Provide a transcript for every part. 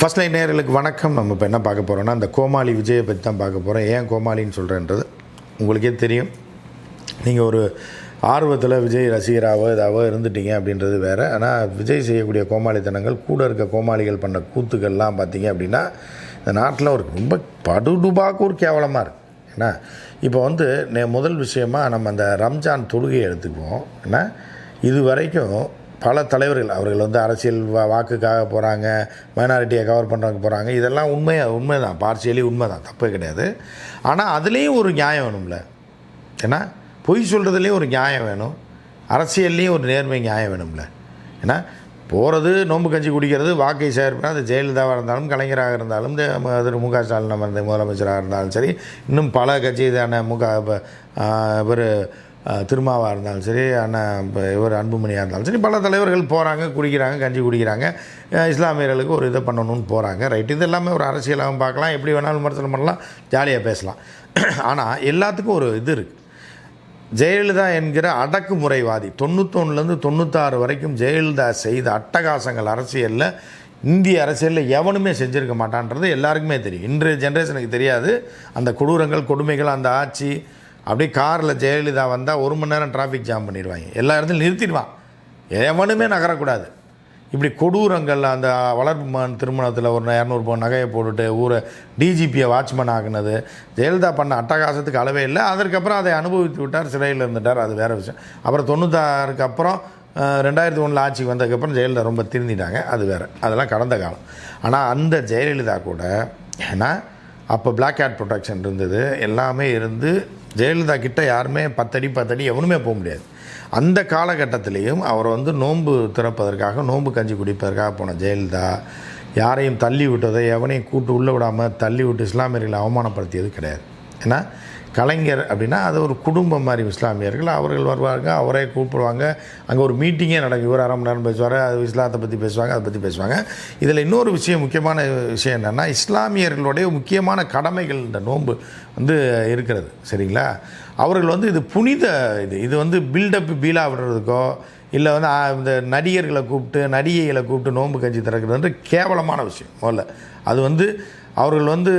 First line நேர்களுக்கு வணக்கம். நம்ம இப்போ என்ன பார்க்க போகிறோம்னா அந்த கோமாளி விஜயை பற்றி தான் பார்க்க போகிறோம் ஏன் கோமாளின்னு சொல்கிறேன்றது உங்களுக்கே தெரியும். நீங்கள் ஒரு ஆர்வத்தில் விஜய் ரசிகராகவோ இதாவோ இருந்துட்டீங்க அப்படின்றது வேறு. ஆனால் விஜய் செய்யக்கூடிய கோமாளித்தனங்கள் கூட இருக்க கோமாளிகள் பண்ண கூத்துக்கள்லாம் பார்த்தீங்க அப்படின்னா இந்த நாட்டில் ஒரு ரொம்ப படுடுபாக்கு ஒரு கேவலமாக இருக்குது ஏன்னா இப்போ வந்து நே- முதல் விஷயமா நம்ம அந்த ரம்ஜான் தொழுகையை எடுத்துக்குவோம். ஏன்னா இது வரைக்கும் பல தலைவர்கள் அவர்கள் வந்து அரசியல் வா வாக்குக்காக போகிறாங்க மைனாரிட்டியை கவர் பண்ணுறதுக்கு போகிறாங்க இதெல்லாம் உண்மையாக உண்மை தான் பார்சியலி உண்மை தான் தப்பே கிடையாது. ஆனால் அதுலேயும் ஒரு நியாயம் வேணும்ல. ஏன்னா பொய் சொல்கிறதுலேயும் ஒரு நியாயம் வேணும். அரசியல்லையும் ஒரு நேர்மை நியாயம் வேணும்ல. ஏன்னா போகிறது நோம்பு கஞ்சி குடிக்கிறது வாக்கை சேர்ப்பினா அது ஜெயலலிதாவாக இருந்தாலும் கலைஞராக இருந்தாலும் இந்த திரு மு க ஸ்டாலின் நம்ம இந்த முதலமைச்சராக இருந்தாலும் சரி இன்னும் பல கட்சி இதான முக இவர் திருமாவாக இருந்தாலும் சரி ஆனால் இப்போ இவர் அன்புமணியாக இருந்தாலும் சரி பல தலைவர்கள் போகிறாங்க குடிக்கிறாங்க கஞ்சி குடிக்கிறாங்க. இஸ்லாமியர்களுக்கு ஒரு இதை பண்ணணும்னு போகிறாங்க ரைட் இது எல்லாமே ஒரு அரசியலாகவும் பார்க்கலாம். எப்படி வேணாலும் விமர்சனம் பண்ணலாம் ஜாலியாக பேசலாம். ஆனால் எல்லாத்துக்கும் ஒரு இது இருக்குது ஜெயலலிதா என்கிற அடக்குமுறைவாதி தொண்ணூத்தொன்னுலேருந்து தொண்ணூத்தாறு வரைக்கும் ஜெயலலிதா செய்த அட்டகாசங்கள் அரசியலில் இந்திய அரசியலில் எவனுமே செஞ்சுருக்க மாட்டான்றது எல்லாருக்குமே தெரியும். இன்றைய ஜென்ரேஷனுக்கு தெரியாது. அந்த கொடூரங்கள் கொடுமைகள் அந்த ஆட்சி அப்படியே காரில் ஜெயலலிதா வந்தால் ஒரு மணி நேரம் டிராஃபிக் ஜாம் பண்ணிடுவாங்க. எல்லா இடத்துலையும் நிறுத்திடுவான். எவனுமே நகரக்கூடாது. இப்படி கொடூரங்கள் அந்த வளர்ப்பு மகன் திருமணத்தில் ஒரு இரநூறு பவுன் நகையை போட்டுட்டு ஊரை டிஜிபியை வாட்ச்மேன் ஆக்குனது. ஜெயலலிதா பண்ண அட்டகாசத்துக்கு அளவே இல்லை. அதற்கப்புறம் அதை அனுபவித்து விட்டார் சிறையில் இருந்துட்டார். அது வேறு விஷயம். அப்புறம் தொண்ணூத்தாறுக்கு அப்புறம் ரெண்டாயிரத்தி ஒன்றில் ஆட்சிக்கு வந்ததுக்கப்புறம் ஜெயலலிதா ரொம்ப திருந்திட்டாங்க. அது வேறு. அதெல்லாம் கடந்த காலம். ஆனால் அந்த ஜெயலலிதா கூட ஏன்னா அப்போ பிளாக் ஹேட் ப்ரொடெக்ஷன் இருந்தது. எல்லாமே இருந்து ஜெயலலிதா கிட்ட யாருமே பத்தடி பத்தடி எவனுமே போக முடியாது. அந்த காலகட்டத்திலையும் அவர் வந்து நோன்பு திறப்பதற்காக நோன்பு கஞ்சி குடிப்பதற்காக போன ஜெயலலிதா யாரையும் தள்ளி விட்டதை எவனையும் கூட்டு உள்ளே விடாமல் தள்ளி விட்டு இஸ்லாமியர்களை அவமானப்படுத்தியது கிடையாது. ஏன்னா கலைஞர் அப்படின்னா அது ஒரு குடும்பம் மாதிரி இஸ்லாமியர்கள். அவர்கள் வருவாங்க அவரே கூப்பிடுவாங்க. அங்கே ஒரு மீட்டிங்கே நடக்கும். இவர் அரை மணி நேரம் பேசுவார் அது இஸ்லாத்தை பற்றி பேசுவாங்க அதை பற்றி பேசுவாங்க. இதில் இன்னொரு விஷயம் முக்கியமான விஷயம் என்னென்னா இஸ்லாமியர்களுடைய முக்கியமான கடமைகள் இந்த நோன்பு வந்து இருக்கிறது. சரிங்களா? அவர்கள் வந்து இது புனித இது. இது வந்து பில்டப் பீலா விடுறதுக்கோ இல்லை வந்து இந்த நடிகர்களை கூப்பிட்டு நடிகைகளை கூப்பிட்டு நோன்பு கஞ்சி திறக்கிறது கேவலமான விஷயம். முதல்ல. அது வந்து அவர்கள் வந்து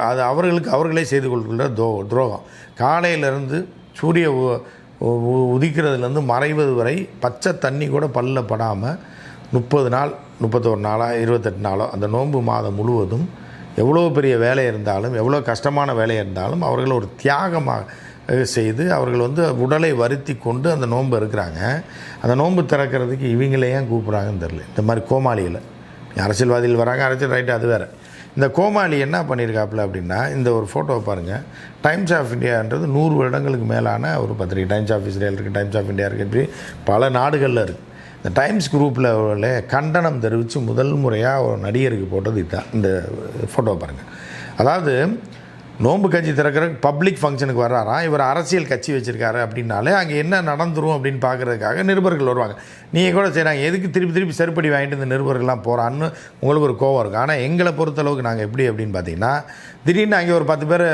அது அவர்களுக்கு அவர்களே செய்து கொள்கின்ற தோ துரோகம். காலையிலேருந்து சூரிய உ- உ- உதிக்கிறதுலேருந்து மறைவது வரை பச்சை தண்ணி கூட பல்ல படாமல் முப்பது நாள் முப்பத்தோரு நாளாக இருபத்தெட்டு நாளோ அந்த நோன்பு மாதம் முழுவதும் எவ்வளோ பெரிய வேலை இருந்தாலும் எவ்வளோ கஷ்டமான வேலை இருந்தாலும் அவர்கள் ஒரு தியாகமாக செய்து அவர்கள் வந்து உடலை வருத்தி கொண்டு அந்த நோன்பு இருக்கிறாங்க. அந்த நோன்பு திறக்கிறதுக்கு இவங்களே ஏன் கூப்பிட்றாங்கன்னு தெரில இந்த மாதிரி கோமாளியில் அரசியல்வாதிகள் வராங்க அரசியல் ரைட்டு அது வேறு. இந்த கோமாளி என்ன பண்ணியிருக்காப்புல அப்படின்னா இந்த ஒரு ஃபோட்டோவை பாருங்கள் டைம்ஸ் ஆஃப் இந்தியான்றது நூறு வருடங்களுக்கு மேலான ஒரு பத்திரிகை. டைம்ஸ் ஆஃப் இஸ்ரேல் இருக்குது டைம்ஸ் ஆஃப் இந்தியா இருக்குது இப்படி பல நாடுகளில் இருக்குது இந்த டைம்ஸ் குரூப்பில் கண்டனம் தெரிவித்து முதல் முறையாக ஒரு நடிகருக்கு போட்டது இதுதான் இந்த ஃபோட்டோவை பாருங்கள் அதாவது நோன்பு கட்சி திறக்கிற பப்ளிக் ஃபங்க்ஷனுக்கு வர்றாராம். இவர் அரசியல் கட்சி வச்சுருக்காரு அப்படின்னாலே அங்கே என்ன நடந்துரும் அப்படின்னு பார்க்குறதுக்காக நிருபர்கள் வருவாங்க. நீங்கள் கூட செய்கிறாங்க எதுக்கு திருப்பி திருப்பி செருப்படி வாங்கிட்டு இந்த நிருபர்கள்லாம் போகிறான்னு உங்களுக்கு ஒரு கோவம் இருக்கும். ஆனால் எங்களை பொறுத்தளவுக்கு நாங்கள் எப்படி அப்படின்னு பார்த்தீங்கன்னா திடீர்னு அங்கே ஒரு பத்து பேர்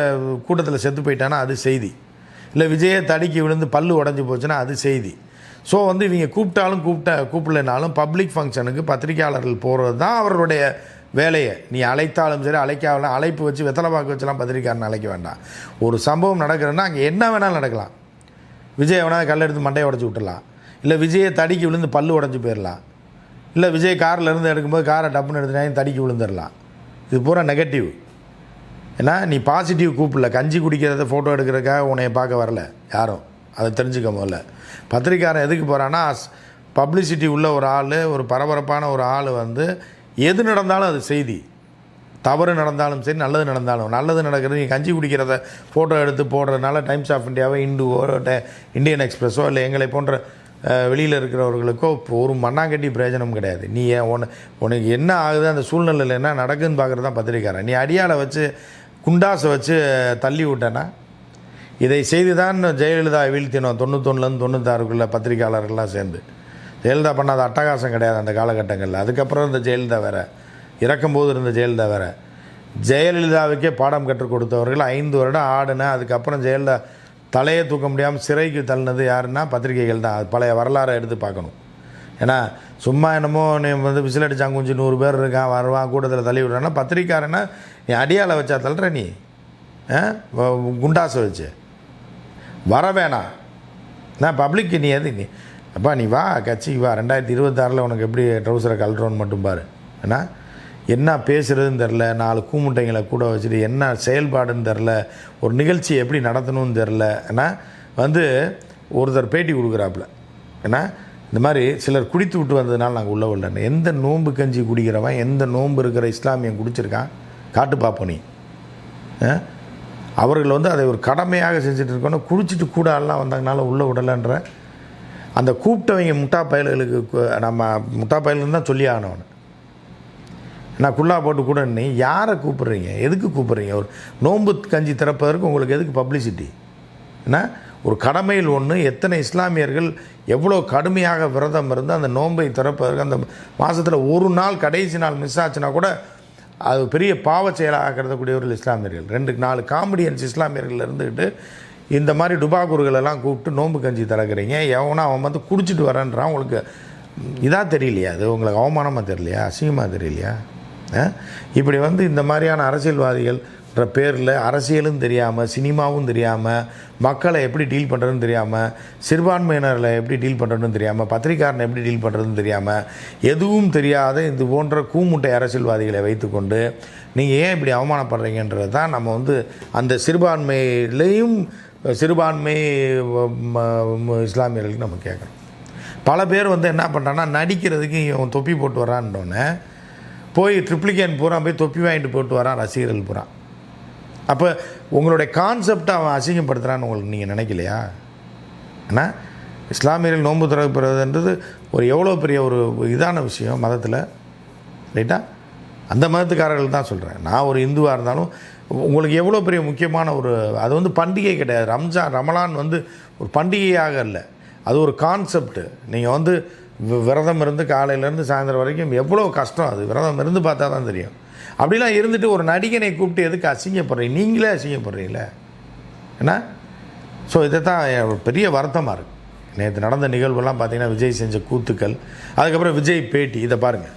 கூட்டத்தில் செத்து போயிட்டான்னா அது செய்தி. இல்லை விஜயை தடுக்கி விழுந்து பல்லு உடஞ்சி போச்சுன்னா அது செய்தி. ஸோ வந்து இவங்க கூப்பிட்டாலும் கூப்பிட்ட கூப்பிடலைனாலும் பப்ளிக் ஃபங்க்ஷனுக்கு பத்திரிக்கையாளர்கள் போகிறது தான் அவர்களுடைய வேலையை நீ அழைத்தாலும் சரி அழைக்காமலாம் அழைப்பு வச்சு வெத்தலை பாக்கு வச்சுலாம் பத்திரிக்காரன் அழைக்க வேண்டாம். ஒரு சம்பவம் நடக்கிறதுன்னா அங்கே என்ன வேணாலும் நடக்கலாம். விஜய் வேணால் கல் எடுத்து மண்டையை உடச்சி விட்டுலாம் இல்லை விஜயை தடிக்கி விழுந்து பல்லு உடஞ்சி போயிடலாம். இல்லை விஜய் காரில் இருந்து எடுக்கும்போது காரை டப்புன்னு எடுத்துனாலும் தடிக்கி விழுந்துடலாம்? இது பூரா நெகட்டிவ் ஏன்னா நீ பாசிட்டிவ் கூப்பிடல. கஞ்சி குடிக்கிறத ஃபோட்டோ எடுக்கிறதுக்காக உன்னைய பார்க்க வரல. யாரும். அதை தெரிஞ்சுக்க முதல்ல. பத்திரிக்காரன் எதுக்கு போகிறான்னா பப்ளிசிட்டி உள்ள ஒரு ஆள் ஒரு பரபரப்பான ஒரு ஆள் வந்து எது நடந்தாலும் அது செய்தி. தவறு நடந்தாலும் சரி நல்லது நடந்தாலும். நல்லது நடக்கிறது நீ கஞ்சி குடிக்கிறத ஃபோட்டோ எடுத்து போடுறதுனால டைம்ஸ் ஆஃப் இந்தியாவோ இண்டுவோ இந்தியன் எக்ஸ்பிரஸோ இல்லை எங்களை போன்ற வெளியில் இருக்கிறவர்களுக்கோ ஒரு மண்ணாங்கட்டி பிரயோஜனம் கிடையாது. நீ ஏன் உன உனக்கு என்ன ஆகுது அந்த சூழ்நிலையில் என்ன நடக்குதுன்னு பார்க்குறது தான் பத்திரிக்காரன் நீ அடியாலை வச்சு குண்டாசை வச்சு தள்ளி விட்டேன்னா இதை செய்து தான் ஜெயலலிதா வீழ்த்தினோம் தொண்ணூத்தொன்னுலேருந்து தொண்ணூத்தாறுக்குள்ளே பத்திரிக்கையாளர்கள்லாம் சேர்ந்து. ஜெயலலிதா பண்ணாத அட்டகாசம் கிடையாது அந்த காலகட்டங்களில். அதுக்கப்புறம் இருந்த ஜெயலலிதா வேற. இறக்கும்போது இருந்த ஜெயலலிதா வேற. ஜெயலலிதாவுக்கே பாடம் கற்றுக் கொடுத்தவர்கள் ஐந்து வருடம் ஆடின அதுக்கப்புறம் ஜெயலலிதா தலையை தூக்க முடியாமல் சிறைக்கு தள்ளினது யாருன்னா பத்திரிகைகள் தான். அது பழைய வரலாறை எடுத்து பார்க்கணும். ஏன்னா சும்மா என்னமோ நீ வந்து விசில் அடிச்சாங்க கொஞ்சம் நூறு பேர் இருக்கான் வருவான் கூட்டத்தில் தள்ளி விடுறான்னா பத்திரிக்காரனா நீ அடியால் வச்சா தள்ளுற நீ. குண்டாசை வச்சு. வர வேணாம். நான் பப்ளிக்கு நீ எது நீ அப்பா நீ வா கட்சி வா. ரெண்டாயிரத்தி இருபத்தாறில் உனக்கு எப்படி ட்ரௌசரை கழட்டுறோன்னு மட்டும் பாரு. ஏன்னா என்ன பேசுகிறதுன்னு தெரில நாலு கூமுட்டைங்களை கூட வச்சுட்டு என்ன செயல்பாடுன்னு தெரில ஒரு நிகழ்ச்சி எப்படி நடத்தணும்னு தெரில ஏன்னா வந்து ஒருத்தர் பேட்டி கொடுக்குறாப்புல. ஏன்னா இந்த மாதிரி சிலர் குடித்து விட்டு வந்ததுனால நாங்கள் உள்ள வரலன்னு எந்த நோன்பு கஞ்சி குடிக்கிறவன் எந்த நோன்பு இருக்கிற இஸ்லாமியன் குடிச்சிருக்கான்? காட்டு பார்ப்போம் நீ. ஆ? அவர்கள் வந்து அதை ஒரு கடமையாக செஞ்சுட்டு இருக்கணும். குடிச்சிட்டு கூட எல்லாம் வந்தாங்கனால உள்ளே விடலைன்ற அந்த கூப்பிட்டவங்க முட்டா பயல்களுக்கு நம்ம முட்டா பயல்கள் தான் சொல்லி ஆகணும். நான் குள்ளா போட்டு கூட நீ யாரை கூப்பிட்றீங்க? எதுக்கு கூப்பிட்றீங்க? ஒரு நோன்பு கஞ்சி திறப்பதற்கு உங்களுக்கு எதுக்கு பப்ளிசிட்டி ஏன்னா ஒரு கடமையில் ஒன்று எத்தனை இஸ்லாமியர்கள் எவ்வளோ கடுமையாக விரதம் இருந்து அந்த நோன்பை திறப்பதற்கு அந்த மாதத்தில் ஒரு நாள் கடைசி நாள் மிஸ் ஆச்சுன்னா கூட அது பெரிய பாவச் செயலாக கருதக்கூடியவர்கள் இஸ்லாமியர்கள். ரெண்டு நாலு காமெடியன்ஸ் இஸ்லாமியர்கள் இருந்துக்கிட்டு இந்த மாதிரி டுபாகூர்களெல்லாம் கூப்பிட்டு நோன்பு கஞ்சி திறக்கிறீங்க எவனா அவன் வந்து குடிச்சிட்டு வரேன்றான். உங்களுக்கு இதாக தெரியலையா? அது உங்களுக்கு அவமானமாக தெரியலையா? அசிங்கமாக தெரியலையா? ஆ? இப்படி வந்து இந்த மாதிரியான அரசியல்வாதிகள்ன்ற பேரில் அரசியலும் தெரியாமல் சினிமாவும் தெரியாமல் மக்களை எப்படி டீல் பண்ணுறதுன்னு தெரியாமல் சிறுபான்மையினர்களை எப்படி டீல் பண்ணுறதுன்னு தெரியாமல் பத்திரிக்காரனை எப்படி டீல் பண்ணுறதுன்னு தெரியாமல் எதுவும் தெரியாத இது போன்ற கூமுட்டை அரசியல்வாதிகளை வைத்துக்கொண்டு நீங்கள் ஏன் இப்படி அவமானப்படுறீங்கன்றது தான் நம்ம வந்து அந்த சிறுபான்மையிலையும் சிறுபான்மை இஸ்லாமியர்களுக்கு நம்ம கேட்குறோம். பல பேர் வந்து என்ன பண்ணுறான்னா நடிக்கிறதுக்கு இவன் தொப்பி போட்டு வரான்னொன்னே போய் ட்ரிப்ளிகேன் பூரா போய் தொப்பி வாங்கிட்டு போட்டு வரான் ரசிகர்கள் பூரா. அப்போ உங்களுடைய கான்செப்டை அவன் அசிங்கப்படுத்துகிறான்னு உங்களுக்கு நீங்கள் நினைக்கலையா? ஏன்னா இஸ்லாமியர்கள் நோன்பு திறப்புறதுன்றது ஒரு எவ்வளோ பெரிய ஒரு இதான விஷயம் மதத்தில் ரைட்டா? அந்த மதத்துக்காரர்கள் தான் சொல்கிறேன் நான் ஒரு இந்துவாக இருந்தாலும் உங்களுக்கு எவ்வளோ பெரிய முக்கியமான ஒரு அது வந்து பண்டிகை கிடையாது. ரம்ஜான் ரமலான் வந்து ஒரு பண்டிகையாக இல்லை அது ஒரு கான்செப்ட் நீங்கள் வந்து வி- விரதம் இருந்து காலையிலேருந்து சாயந்தரம் வரைக்கும் எவ்வளோ கஷ்டம் அது. விரதம் இருந்து பார்த்தா தான் தெரியும். அப்படிலாம் இருந்துட்டு ஒரு நடிகனை கூப்பிட்டு எதுக்கு அசிங்கப்படுறீங்க? நீங்களே அசிங்கப்படுறீங்களே? என்ன? ஸோ இதை தான் என் பெரிய வருத்தமாக இருக்குது நேற்று நடந்த நிகழ்வுலாம் பார்த்தீங்கன்னா விஜய் செஞ்ச கூத்துக்கள் அதுக்கப்புறம் விஜய் பேட்டி இதை பாருங்கள்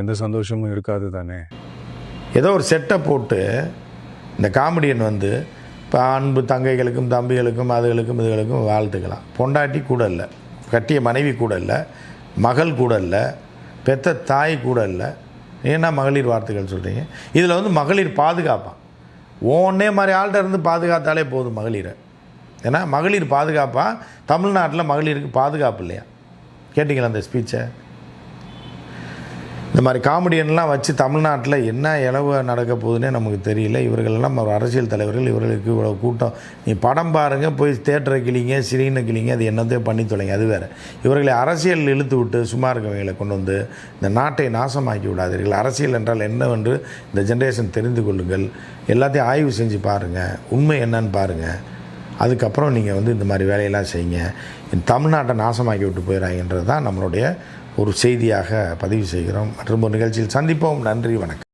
எந்த சந்தோஷமும் இருக்காது தானே? ஏதோ ஒரு செட்டை போட்டு இந்த காமெடியன் வந்து இப்போ அன்பு தங்கைகளுக்கும் தம்பிகளுக்கும் அதுகளுக்கும் இதுகளுக்கும் வாழ்த்துக்கலாம். பொண்டாட்டி கூட இல்லை. கட்டிய மனைவி கூட இல்லை. மகள் கூட இல்லை. பெத்த தாய் கூட இல்லை. ஏன்னா மகளிர் வார்த்தைகள் சொல்கிறீங்க இதில் வந்து மகளிர் பாதுகாப்பான். ஒன்றே மாதிரி ஆள்கிட்ட இருந்து பாதுகாத்தாலே போதும் மகளிரை. ஏன்னா மகளிர் பாதுகாப்பாக தமிழ்நாட்டில் மகளிருக்கு பாதுகாப்பு இல்லையா? கேட்டிங்களா அந்த ஸ்பீச்சை இந்த மாதிரி காமெடியன்லாம் வச்சு தமிழ்நாட்டில் என்ன இளவு நடக்க போகுதுன்னே நமக்கு தெரியல. இவர்களெல்லாம் ஒரு அரசியல் தலைவர்கள் இவர்களுக்கு இவ்வளோ கூட்டம். நீ படம் பாருங்கள் போய் தேட்டரை கிளிங்க சிறீனை கிளிங்க அது என்னத்தையோ பண்ணி தொலைங்க அது வேறு. இவர்களை அரசியல் இழுத்து விட்டு சும்மா இருக்கவங்களை கொண்டு வந்து இந்த நாட்டை நாசமாக்கி விடாதீர்கள். அரசியல் என்றால் என்னவென்று இந்த ஜென்ரேஷன் தெரிந்து கொள்ளுங்கள். எல்லாத்தையும் ஆய்வு செஞ்சு பாருங்கள் உண்மை என்னன்னு பாருங்கள் அதுக்கப்புறம் நீங்கள் வந்து இந்த மாதிரி வேலையெல்லாம் செய்யுங்க. தமிழ்நாட்டை நாசமாக்கி விட்டு போயிடாங்கன்றது தான் நம்மளுடைய ஒரு செய்தியாக பதிவு செய்கிறோம். மற்றும் ஒரு நிகழ்ச்சியில் சந்திப்போம். நன்றி வணக்கம்.